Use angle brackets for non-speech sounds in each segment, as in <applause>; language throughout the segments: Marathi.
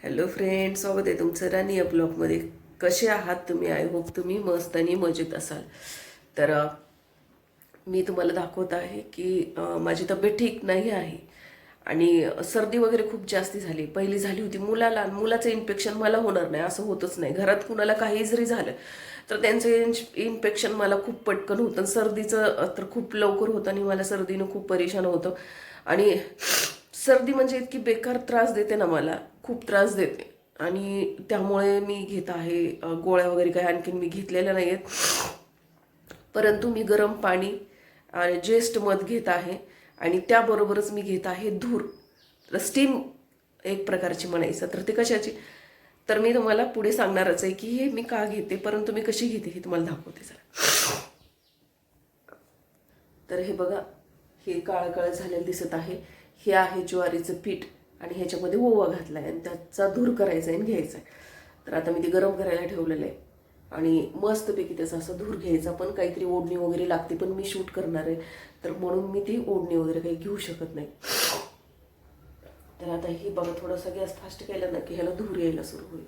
हॅलो फ्रेंड स्वागत आहे तुमचं राणी या ब्लॉगमध्ये कसे आहात तुम्ही? आय होप तुम्ही मस्त आणि मजेत असाल. तर मी तुम्हाला दाखवत आहे की माझी तब्येत ठीक नाही आहे आणि सर्दी वगैरे खूप जास्ती झाली. पहिली झाली होती मुलाला. आणि मुलाचं इन्फेक्शन मला होणार नाही. असं होतच नाही. घरात कुणाला काही जरी झालं तर त्यांचं इन्फेक्शन मला खूप पटकन होतं. सर्दीचं तर खूप लवकर होतं आणि मला सर्दीनं खूप परेशान होतं. आणि सर्दी म्हणजे इतकी बेकार त्रास देते ना मला. खूप त्रास देते. आणि त्यामुळे मी घेत आहे गोळ्या वगैरे काही आणखीन मी घेतलेल्या नाही आहेत परंतु मी गरम पाणी आणि जेष्ठ मध घेत आहे आणि त्याबरोबरच मी घेत आहे धूर. स्टीम एक प्रकारची म्हणायचं तर ते कशाची? तर मी तुम्हाला पुढे सांगणारच आहे की हे मी का घेते परंतु मी कशी घेते हे तुम्हाला दाखवते जरा. तर हे बघा हे काळं काळं झालेलं दिसत आहे. हे आहे ज्वारीचं पीठ आणि ह्याच्यामध्ये ओवा घातला आहे आणि त्याचा धूर करायचा आहे आणि घ्यायचा आहे. तर आता मी ते गरम करायला ठेवलेलं आहे. आणि मस्तपैकी त्याचा असं धूर घ्यायचा पण काहीतरी ओढणी वगैरे लागते पण मी शूट करणार आहे. तर म्हणून मी ती ओढणी वगैरे काही घेऊ शकत नाही. तर आता ही बघा थोडासा गॅस फास्ट केला ना की ह्याला धूर यायला सुरू होईल.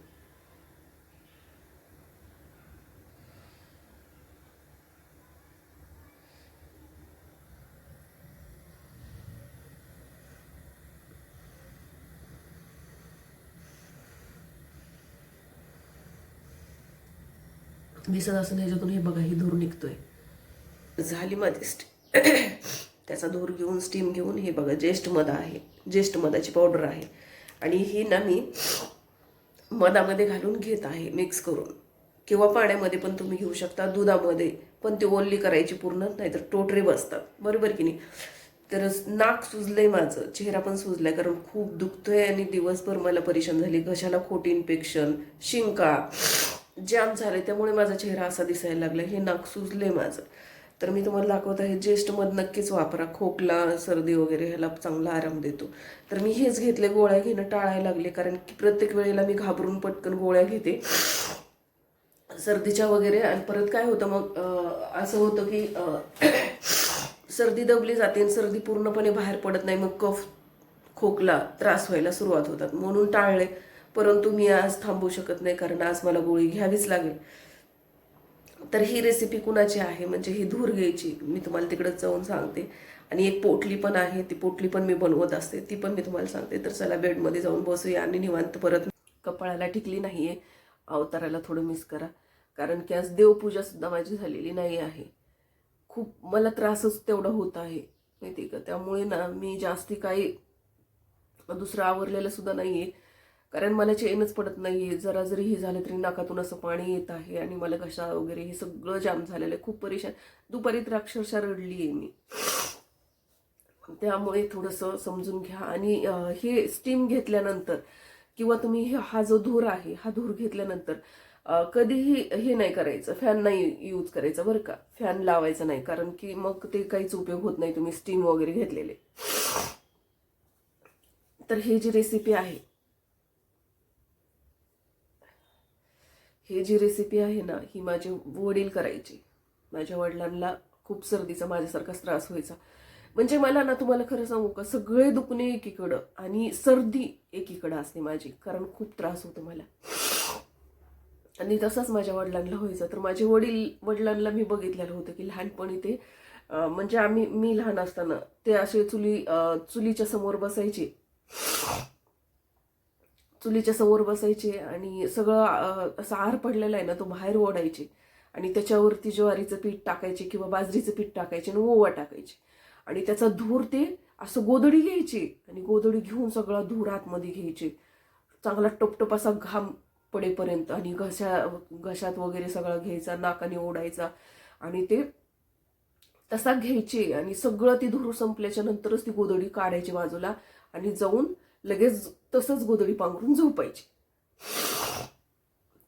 दिसत असून ह्याच्यातून हे बघा ही धूर निघतोय. झाली माझी स्टी <coughs> त्याचा धूर घेऊन स्टीम घेऊन हे बघा ज्येष्ठ मध आहे. ज्येष्ठ मधाची पावडर आहे. आणि ही ना मी मधामध्ये घालून घेत आहे मिक्स करून. किंवा पाण्यामध्ये पण तुम्ही घेऊ शकता दुधामध्ये. पण ती ओल्ली करायची पूर्ण नाहीतर टोटरे बसतात. बरोबर की नाही? तर नाक सुजलंय माझं चेहरा पण सुजलाय कारण खूप दुखतोय आणि दिवसभर मला परेशान झाली. घशाला खोट इन्फेक्शन शिंका जॅम झाले त्यामुळे माझा चेहरा असा दिसायला लागला हे नाक सुजले माझं. तर मी तुम्हाला दाखवत आहे ज्येष्ठ नक्कीच वापरा. खोकला सर्दी वगैरे ह्याला चांगला आराम देतो. तर मी हेच घेतले गोळ्या घेणं टाळायला लागले. कारण की प्रत्येक वेळेला मी घाबरून पटकन गोळ्या घेते. सर्दीच्या वगैरे. आणि परत काय होतं मग असं होतं की <coughs> सर्दी दबली जाते आणि सर्दी पूर्णपणे बाहेर पडत नाही. मग कफ खोकला त्रास व्हायला सुरुवात होतात. म्हणून टाळले परंतु मी आज थांबू शकत नाही कारण आज मला गोळी घ्यावीच लागेल. तर ही रेसिपी कुणाची आहे? म्हणजे ही धूर घ्यायची. मी तुम्हाला तिकडं जाऊन सांगते. आणि एक पोटली पण आहे. ती पोटली पण मी बनवत असते. ती पण मी तुम्हाला सांगते. तर चला बेडमध्ये जाऊन बसूया आणि निवांत परत कपाळाला टिकली नाही आहे अवताराला थोडं मिस करा. कारण की आज देवपूजासुद्धा माझी झालेली नाही आहे. खूप मला त्रासच तेवढा होत आहे. माहिती का? त्यामुळे ना मी जास्ती काही दुसरं आवरलेलं सुद्धा नाही आहे कारण मला चेनच पडत नाही आहे जरा जरी हे झालं तरी नाकातून असं पाणी येत आहे आणि मला घसा वगैरे हे सगळं जाम झालेलं आहे. खूप परेशान. दुपारी तर अक्षरशः रडली आहे मी. त्यामुळे थोडंसं समजून घ्या. आणि हे स्टीम घेतल्यानंतर किंवा तुम्ही हा जो धूर आहे हा धूर घेतल्यानंतर कधीही हे नाही करायचं. फॅन नाही यूज करायचा बरं का. फॅन लावायचा नाही. कारण की मग ते काहीच उपयोग होत नाही तुम्ही स्टीम वगैरे घेतलेले. तर ही जी रेसिपी आहे हे जी रेसिपी आहे ना ही माझे वडील करायची. माझ्या वडिलांना खूप सर्दीचा माझ्यासारखाच त्रास व्हायचा. म्हणजे मला ना तुम्हाला खरं सांगू का सगळे दुखणे एकीकडं आणि सर्दी एकीकडं असते माझी कारण खूप त्रास होतो मला. आणि तसाच माझ्या वडिलांना व्हायचा. तर माझे वडील वडिलांना मी बघितलेलं होतं की लहानपणी ते म्हणजे आम्ही मी लहान असताना ते असे चुली चुलीच्या समोर बसायचे. चुलीच्या समोर बसायचे आणि सगळं असा आहार पडलेला आहे ना तो बाहेर ओढायचे. आणि त्याच्यावरती ज्वारीचं पीठ टाकायचे किंवा बाजरीचं पीठ टाकायचे आणि ओवा टाकायचे. आणि त्याचा धूर ते असं गोधडी घ्यायची आणि गोधडी घेऊन सगळा धूर आतमध्ये घ्यायचे. चांगला टपटप असा घाम पडेपर्यंत आणि घशा घशात वगैरे सगळं घ्यायचा नाकाने ओढायचा. आणि ते तसा घ्यायचे आणि सगळं ती धूर संपल्याच्या नंतरच ती गोधडी काढायची बाजूला आणि जाऊन लगेच तसंच गोधडी पांघरून झोपायची.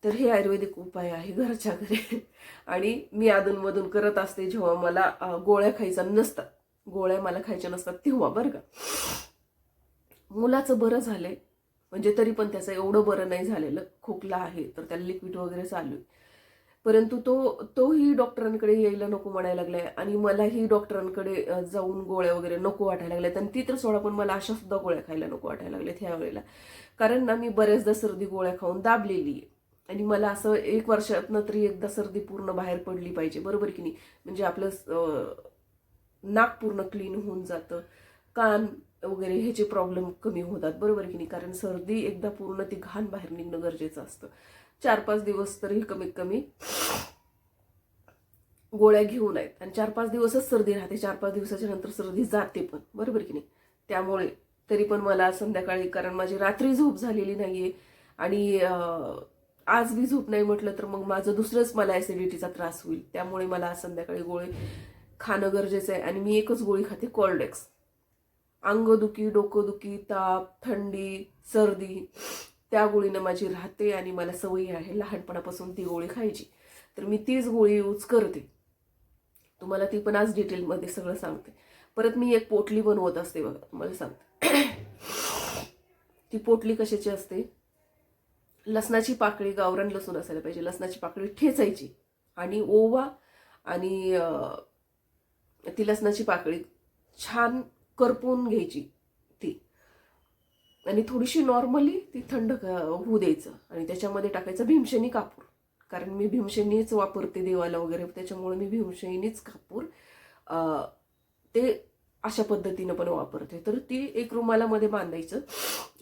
तर हे आयुर्वेदिक उपाय आहे घरच्या घरी. आणि मी अधूनमधून करत असते जेव्हा मला गोळ्या खायच्या नसतात. गोळ्या मला खायच्या नसतात तेव्हा बरं का. मुलाचं बरं झालंय. म्हणजे तरी पण त्याचं एवढं बरं नाही झालेलं. खोकला आहे तर त्याला लिक्विड वगैरे चालू आहे. परंतु तो तोही डॉक्टरांकडे यायला नको म्हणायला लागलाय. आणि मलाही डॉक्टरांकडे जाऊन गोळ्या वगैरे नको वाटायला लागल्यात. आणि ती तर सोडा पण मला अशा सुद्धा गोळ्या खायला नको वाटायला लागल्यात ह्या वेळेला. कारण ना मी बऱ्याचदा सर्दी गोळ्या खाऊन दाबलेली आहे. आणि मला असं एक वर्षातनं तरी एकदा सर्दी पूर्ण बाहेर पडली पाहिजे. बरोबर की नाही? म्हणजे आपलं नाक पूर्ण क्लीन होऊन जातं. कान वगैरे ह्याचे प्रॉब्लेम कमी होतात. बरोबर की नाही? कारण सर्दी एकदा पूर्ण ती घाण बाहेर निघणं गरजेचं असतं. चार पाच दिवस तरी कमीत कमी गोळ्या घेऊन आहेत. आणि चार पाच दिवसच सर्दी राहते. चार पाच दिवसाच्या नंतर सर्दी जाते पण. बरोबर की नाही? त्यामुळे तरी पण मला संध्याकाळी कारण माझी रात्री झोप झालेली नाही आहे आणि आज बी झोप नाही म्हटलं तर मग माझं दुसरंच मला ॲसिडिटीचा त्रास होईल. त्यामुळे मला आज संध्याकाळी गोळी खाणं गरजेचं आहे. आणि मी एकच गोळी खाते कॉल्डेक्स अंगदुखी डोकंदुखी ताप थंडी सर्दी. त्या गोळीनं माझी राहते आणि मला सवयी आहे लहानपणापासून ती गोळी खायची. तर मी तीच गोळी यूज करते. तुम्हाला ती पण आज डिटेलमध्ये सगळं सांगते. परत मी एक पोटली बनवत असते बघा तुम्हाला सांगते. ती पोटली कशाची असते? लसणाची पाकळी गावरान लसूण असायला पाहिजे. लसणाची पाकळी ठेचायची आणि ओवा आणि ती लसणाची पाकळी छान करपून घ्यायची. आणि थोडीशी नॉर्मली ती थंड होऊ द्यायचं. आणि त्याच्यामध्ये टाकायचं भीमशेनी कापूर. कारण मी भीमशेनीच वापरते देवाला वगैरे त्याच्यामुळे मी भीमशेनीच कापूर ते अशा पद्धतीनं पण वापरते. तर ती एक रुमालामध्ये बांधायचं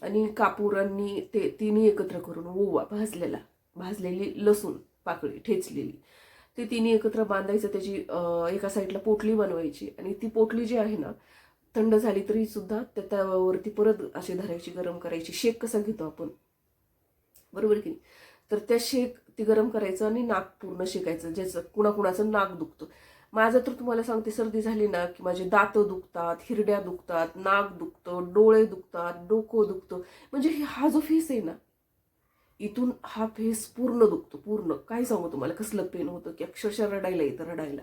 आणि कापूरांनी ते तिन्ही एकत्र करून ओवा भाजलेला भाजलेली लसूण पाकळी ठेचलेली ते तिन्ही एकत्र बांधायचं. त्याची एका साईडला पोटली बनवायची. आणि ती पोटली जी आहे ना थंड झाली तरी सुद्धा त्या त्यावरती परत अशी धरायची गरम करायची. शेक कसा घेतो आपण? बरोबर की नाही? तर त्या शेक ती गरम करायचं आणि नाक पूर्ण शेकायचं ज्याचं कुणाकुणाचं नाक दुखतं. माझं तर तुम्हाला सांगते सर्दी झाली ना की माझे दात दुखतात हिरड्या दुखतात नाक दुखतं डोळे दुखतात डोकं दुखतं. म्हणजे हा जो फेस आहे ना इथून हा फेस पूर्ण दुखतो पूर्ण. काय सांगू तुम्हाला? कसलं पेन होतं की अक्षरशः रडायला येतं रडायला.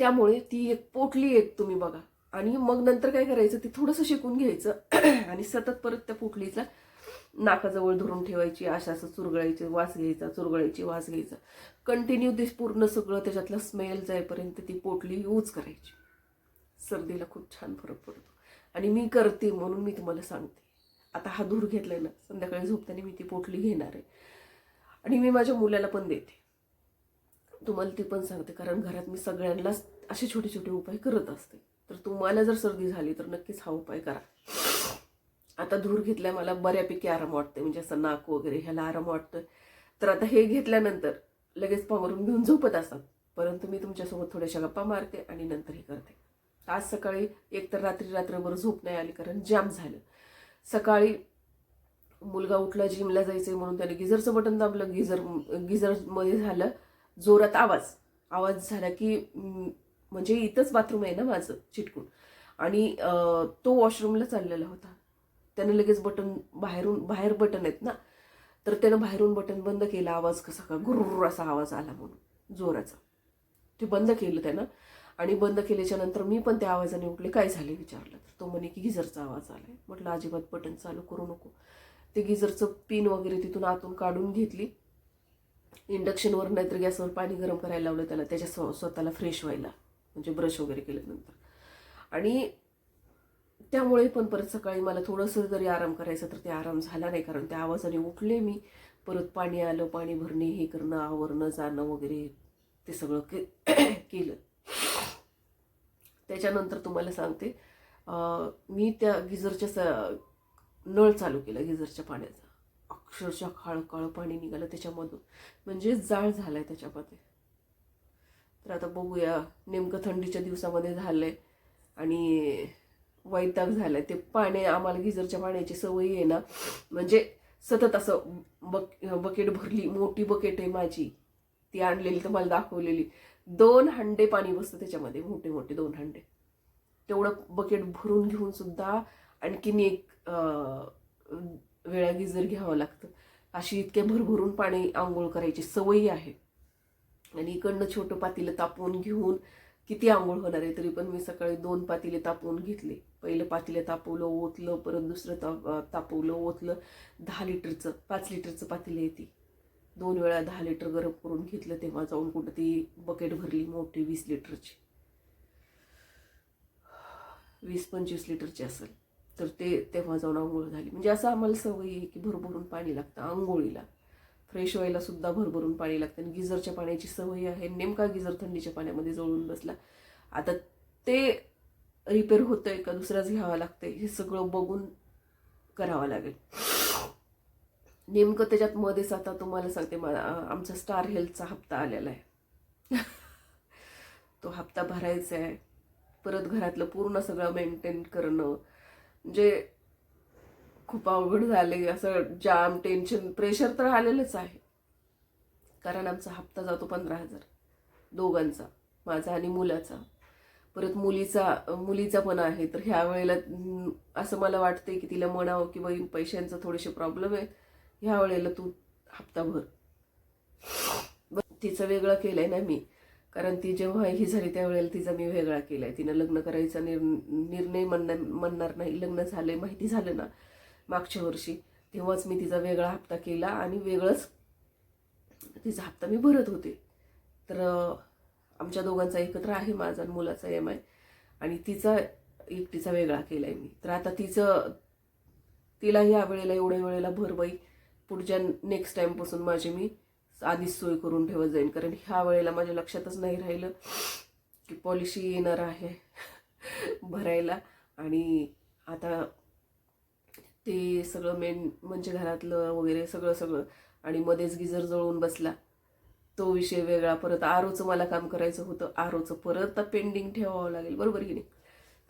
त्यामुळे ती एक पोटली एक तुम्ही बघा. आणि मग नंतर काय करायचं ती थोडंसं शिकून घ्यायचं. <clears throat> आणि सतत परत त्या पोटलीचा नाकाजवळ धरून ठेवायची अशा असं चुरगळायची वास घ्यायचा चुरगळायची वास घ्यायचा. कंटिन्यू ते पूर्ण सगळं त्याच्यातलं स्मेल जाईपर्यंत ती पोटली यूज करायची. सर्दीला खूप छान फरक पडतो. आणि मी करते म्हणून मी तुम्हाला सांगते. आता हा धूर घेतलाय ना संध्याकाळी झोपताना मी ती पोटली घेणार आहे. आणि मी माझ्या मुलाला पण देते. तुम्हाला ती पण सांगते कारण घरात मी सगळ्यांनाच असे छोटे छोटे उपाय करत असते. तर तुम्हाला जर सर्दी झाली तर नक्कीच हा उपाय करा. आता धूर घेतल्या मला बऱ्यापैकी आराम वाटते म्हणजे असं नाक वगैरे ह्याला आराम वाटतोय. तर आता हे घेतल्यानंतर लगेच पांघरून घेऊन झोपत असतात. परंतु मी तुमच्यासोबत थोड्याशा गप्पा मारते आणि नंतर हे करते. आज सकाळी एक तर रात्री रात्रभर झोप नाही आली कारण जाम झालं. सकाळी मुलगा उठला जिमला जायचंय म्हणून त्याने गिझरचं बटन दाबलं. गिझर गिझरमध्ये झालं. जोरात आवाज. आवाज झाला की म्हणजे इथंच बाथरूम आहे ना माझं चिटकून. आणि तो वॉशरूमला चाललेला होता. त्यानं लगेच बटन बाहेरून बाहेर बटन आहेत ना तर त्यानं बाहेरून बटन बंद केलं आवाज कसा का गुरुर असा आवाज आला म्हणून जोराचा. ते बंद केलं त्यानं. आणि बंद केल्याच्यानंतर मी पण त्या आवाजाने उठले काय झाले विचारलं. तर तो म्हणे की गिझरचा आवाज आलाय. म्हटलं अजिबात बटन चालू करू नको. ते गिझरचं पिन वगैरे तिथून आतून काढून घेतली. इंडक्शनवर नाहीतर गॅसवर पाणी गरम करायला लावलं त्याला त्याच्या स्व स्वतःला फ्रेश व्हायला म्हणजे ब्रश वगैरे केल्यानंतर आणि त्यामुळे पण परत सकाळी मला थोडंसं जरी आराम करायचं तर ते आराम झाला नाही कारण त्या आवाजाने उठले मी. परत पाणी आलं पाणी भरणे हे करणं आवरणं जाणं वगैरे ते सगळं के <coughs> केलं. त्याच्यानंतर तुम्हाला सांगते मी त्या गिझरच्या स नळ चालू केला गिझरच्या पाण्याचा. अक्षरशः काळं काळं पाणी निघालं त्याच्यामधून. म्हणजे जाळ झालाय त्याच्यामध्ये. तर आता बघूया नेमकं थंडीच्या दिवसामध्ये झालं आहे आणि वैताग झालं आहे ते पाणी आम्हाला गिझरच्या पाण्याची सवय आहे ना म्हणजे सतत असं बक बकेट भरली मोठी बकेट आहे माझी. ती आणलेली तर मला दाखवलेली. दोन हंडे पाणी बसतं त्याच्यामध्ये मोठे मोठे दोन हंडे. तेवढं बकेट भरून घेऊन सुद्धा आणखीन एक वेळा गिजर घ्यावं लागतं. अशी इतक्या भरभरून पाणी आंघोळ करायची सवयी आहे. आणि इकडनं छोटं पातीलं तापवून घेऊन किती आंघोळ होणार आहे तरी पण मी सकाळी दोन पातीले तापवून घेतले. पहिलं पातीले तापवलं ओतलं परत दुसरं ताप तापवलं ओतलं. दहा लिटरचं पाच लिटरचं पातीले येते. दोन वेळा दहा लिटर गरम करून घेतलं तेव्हा जाऊन कुठं ती बकेट भरली मोठी वीस लिटरची. वीस पंचवीस लिटरची असेल. तर ते तेव्हा जाऊन आंघोळ झाली. म्हणजे असं आम्हाला सवय आहे की भरभरून पाणी लागतं आंघोळीला. फ्रेश व्हायला सुद्धा भरभरून पाणी लागतं आणि गिझरच्या पाण्याची सवय आहे. नेमका गिझर थंडीच्या पाण्यामध्ये जळून बसला. आता ते रिपेअर होतंय का? दुसराच घ्यावं लागतंय. हे सगळं बघून करावं लागेल. नेमकं त्याच्यात मध्येच आता तुम्हाला सांगते मला आमचा स्टार हेल्थचा हप्ता आलेला आहे. <laughs> तो हप्ता भरायचा आहे. परत घरातलं पूर्ण सगळं मेंटेन करणं जे खूप अवघड झाले असं जाम टेन्शन प्रेशर तर आलेलंच आहे. कारण आमचा हप्ता जातो पंधरा हजार दोघांचा माझा आणि मुलाचा. परत मुलीचा मुलीचा पण आहे तर ह्या वेळेला असं मला वाटतंय की तिला म्हणावं की बाई पैशांचा थोडेसे प्रॉब्लेम आहे ह्या वेळेला तू हप्ता भर. तिचं वेगळं केलंय ना मी. कारण ती जेव्हा ही झाली त्यावेळेला तिचा मी वेगळा केलाय. तिनं लग्न करायचा निर निर्णय म्हणणार म्हणणार नाही. लग्न झालंय माहिती झालं ना मागच्या वर्षी. तेव्हाच मी तिचा वेगळा हप्ता केला आणि वेगळंच तिचा हप्ता मी भरत होते. तर आमच्या दोघांचा एकत्र आहे माझा आणि मुलाचा एम आय आणि तिचा एकटीचा वेगळा केलाय मी. तर आता तिचं तिला या वेळेला एवढ्या वेळेला भरवाई पुढच्या नेक्स्ट टाइमपासून माझी मी आधीच सोय करून ठेवत जाईन. कारण ह्या वेळेला माझ्या लक्षातच नाही राहिलं की पॉलिसी येणार आहे भरायला. आणि आता ते सगळं मेन म्हणजे घरातलं वगैरे सगळं सगळं आणि मध्येच गिजर जळून बसला. तो विषय वेगळा. परत आरोचं मला काम करायचं होतं. आरोचं परत पेंडिंग ठेवावं लागेल. बरोबर की नाही?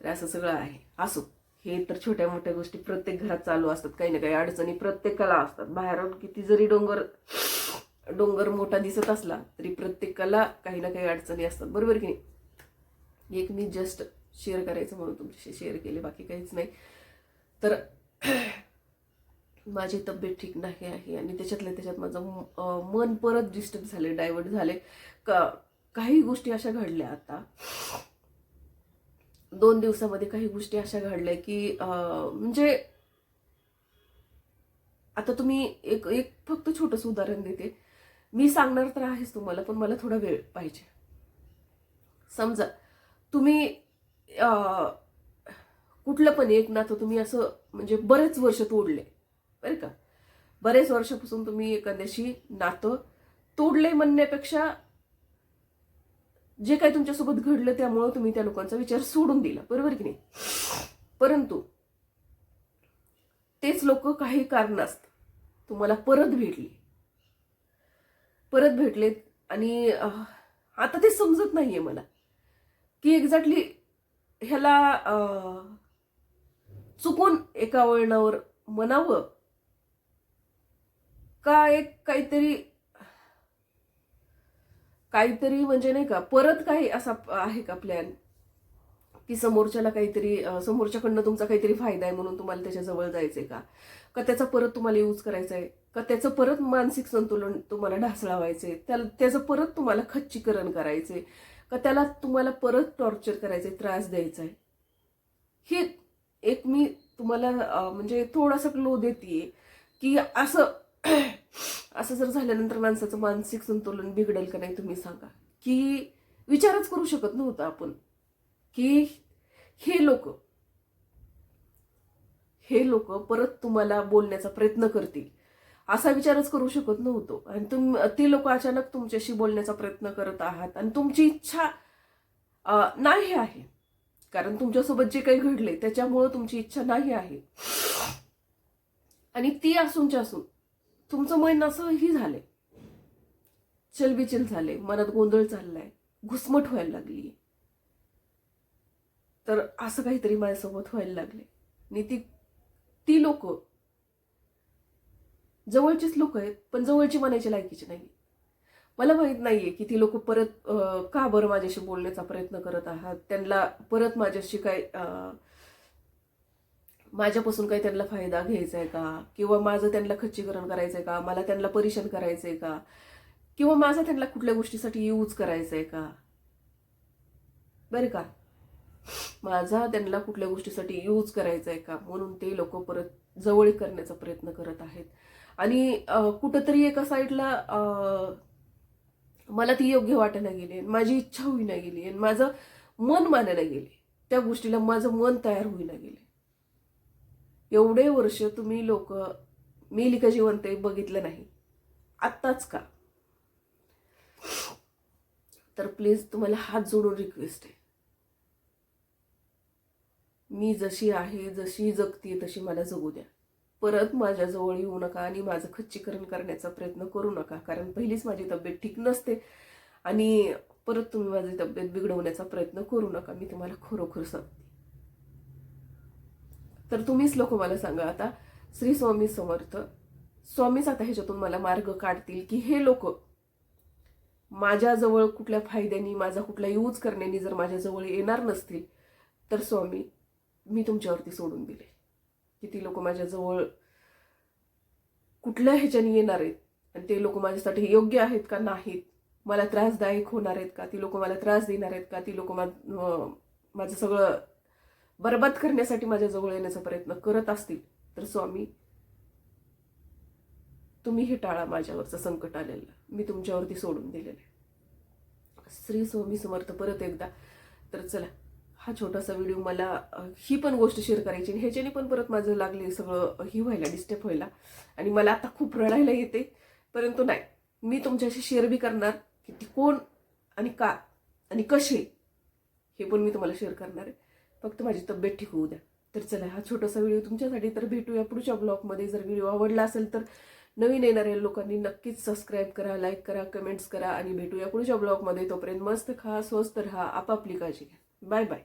तर असं सगळं आहे. असो. हे तर छोट्या मोठ्या गोष्टी प्रत्येक घरात चालू असतात. काही ना काही अडचणी प्रत्येकाला असतात. बाहेरून किती जरी डोंगर डोंगर मोठा दिसत असला तरी प्रत्येकाला काही ना काही अडचणी असतात. बरोबर की नाही? एक मी जस्ट शेअर करायचं म्हणून तुमच्याशी शेअर केले बाकी काहीच नाही. तर <clears throat> माझी तब्येत ठीक नाही आहे आणि त्याच्यातल्या त्याच्यात माझं मन परत डिस्टर्ब झाले डायव्हर्ट झाले. का काही गोष्टी अशा घडल्या आता. दोन दिवसामध्ये काही गोष्टी अशा घडल्या की म्हणजे आता तुम्ही एक एक फक्त छोटंसं उदाहरण देते. मी सांगणार तर आहेच तुम्हाला पण मला थोडा वेळ पाहिजे. समजा तुम्ही कुठलं पण एक नातं तुम्ही असं म्हणजे बरेच वर्ष तोडले बरं का? बरेच वर्षापासून तुम्ही एखाद्याशी नातं तोडले म्हणण्यापेक्षा जे काही तुमच्यासोबत घडलं त्यामुळं तुम्ही त्या लोकांचा विचार सोडून दिला बरोबर की नाही? परंतु तेच लोक काही कारणास्त तुम्हाला परत भेटली. परत भेटलेत आणि आता ते समजत नाहीये मला. की एक्झॅक्टली ह्याला चुकून एका वळणावर म्हणावं का एक काहीतरी काहीतरी म्हणजे नाही का परत काही असा आहे का प्लॅन की समोरच्याला काहीतरी समोरच्याकडनं तुमचा काहीतरी फायदा आहे म्हणून तुम्हाला त्याच्याजवळ आहे का? का त्याचा परत तुम्हाला यूज करायचा आहे का त्याचं परत मानसिक संतुलन तुम्हाला ढासळावायचंय. त्याला त्याचं परत तुम्हाला खच्चीकरण करायचंय. का त्याला तुम्हाला परत टॉर्चर करायचंय त्रास द्यायचा आहे हे एक मी तुम्हाला म्हणजे थोडासा क्लो देते की असं असं जर झाल्यानंतर माणसाचं मानसिक संतुलन बिघडेल का नाही तुम्ही सांगा. की विचारच करू शकत नव्हता आपण. की हे लोक हे लोक परत तुम्हाला बोलण्याचा प्रयत्न करतील. असा विचारच करू शकत नव्हतो. आणि तुम ते लोक अचानक तुमच्याशी बोलण्याचा प्रयत्न करत आहात आणि तुमची इच्छा नाही आहे. कारण तुमच्यासोबत जे काही घडले त्याच्यामुळं तुमची इच्छा नाही आहे. आणि ती असूनच्या असून तुमचं मन असंही झालंय. चलबिचल झाले मनात गोंधळ चाललाय घुसमट व्हायला लागली तर असं काहीतरी माझ्यासोबत व्हायला लागले आणि ती ती लोक जवळचीच लोक आहेत पण जवळची म्हणायची लायकीची नाही मला माहीत नाहीये की ती लोक परत का बरं माझ्याशी बोलण्याचा प्रयत्न करत आहात? त्यांना परत माझ्याशी काय माझ्यापासून काही त्यांना फायदा घ्यायचा आहे का? किंवा माझं त्यांना खच्चीकरण करायचं आहे का? मला त्यांना परेशान करायचं आहे का? किंवा माझा त्यांना कुठल्या गोष्टीसाठी यूज करायचा आहे का? बरं का? माझा त्यांना कुठल्या गोष्टीसाठी यूज करायचा आहे का? म्हणून ते लोक परत जवळ करण्याचा प्रयत्न करत आहेत. आणि कुठंतरी एका साईडला मला ती योग्य वाटायला गेली आणि माझी इच्छा होईना गेली आणि माझं मन मानायला गेले. त्या गोष्टीला माझं मन तयार होईना गेले. एवढे वर्ष तुम्ही लोक मी लिखा जिवंत आहे बघितलं नाही. आत्ताच का? तर प्लीज तुम्हाला हात जोडून रिक्वेस्ट आहे. मी जशी आहे जशी जगते तशी मला जगू द्या. परत माझ्याजवळ येऊ नका आणि माझं खच्चीकरण करण्याचा प्रयत्न करू नका. कारण पहिलीच माझी तब्येत ठीक नसते आणि परत तुम्ही माझी तब्येत बिघडवण्याचा प्रयत्न करू नका. मी तुम्हाला खरोखर सांगते. तर तुम्हीच लोक मला सांगा आता श्री स्वामी समर्थ स्वामीच आता ह्याच्यातून मला मार्ग काढतील की हे लोक माझ्याजवळ कुठल्या फायद्यानी माझा कुठला यूज करण्यानी जर माझ्याजवळ येणार नसतील तर स्वामी मी तुमच्यावरती सोडून दिले. की ती लोक माझ्याजवळ कुठल्या ह्याच्याने येणार आहेत? आणि ते लोक माझ्यासाठी योग्य आहेत का नाहीत? मला त्रासदायक होणार आहेत का? ती लोक मला त्रास देणार आहेत का? ती लोक माझं सगळं बरबाद करण्यासाठी माझ्याजवळ येण्याचा प्रयत्न करत असतील तर स्वामी तुम्ही हे टाळा माझ्यावरचं संकट आलेलं. मी तुमच्यावरती सोडून दिलेलं आहे. श्री स्वामी समर्थ परत एकदा. तर चला हा छोटासा व्हिडिओ मला ही पण गोष्ट शेअर करायची आणि ह्याच्याने पण परत माझं लागले सगळं ही व्हायला डिस्टर्ब व्हायला. आणि मला आता खूप रडायला येते. परंतु नाही मी तुमच्याशी शेअर बी करणार की ती कोण आणि का आणि कसे हे पण मी तुम्हाला शेअर करणार आहे. फक्त माझी तब्येत ठीक होऊ द्या. तर चला हा छोटासा व्हिडिओ तुमच्यासाठी तर भेटूया पुढच्या ब्लॉगमध्ये जर व्हिडिओ आवडला असेल तर नवीन येणाऱ्या लोकांनी नक्कीच सबस्क्राईब करा लाईक करा कमेंट्स करा आणि भेटूया पुढच्या ब्लॉगमध्ये तोपर्यंत मस्त खा स्वस्त राहा आपापली काळजी घ्या. Bye bye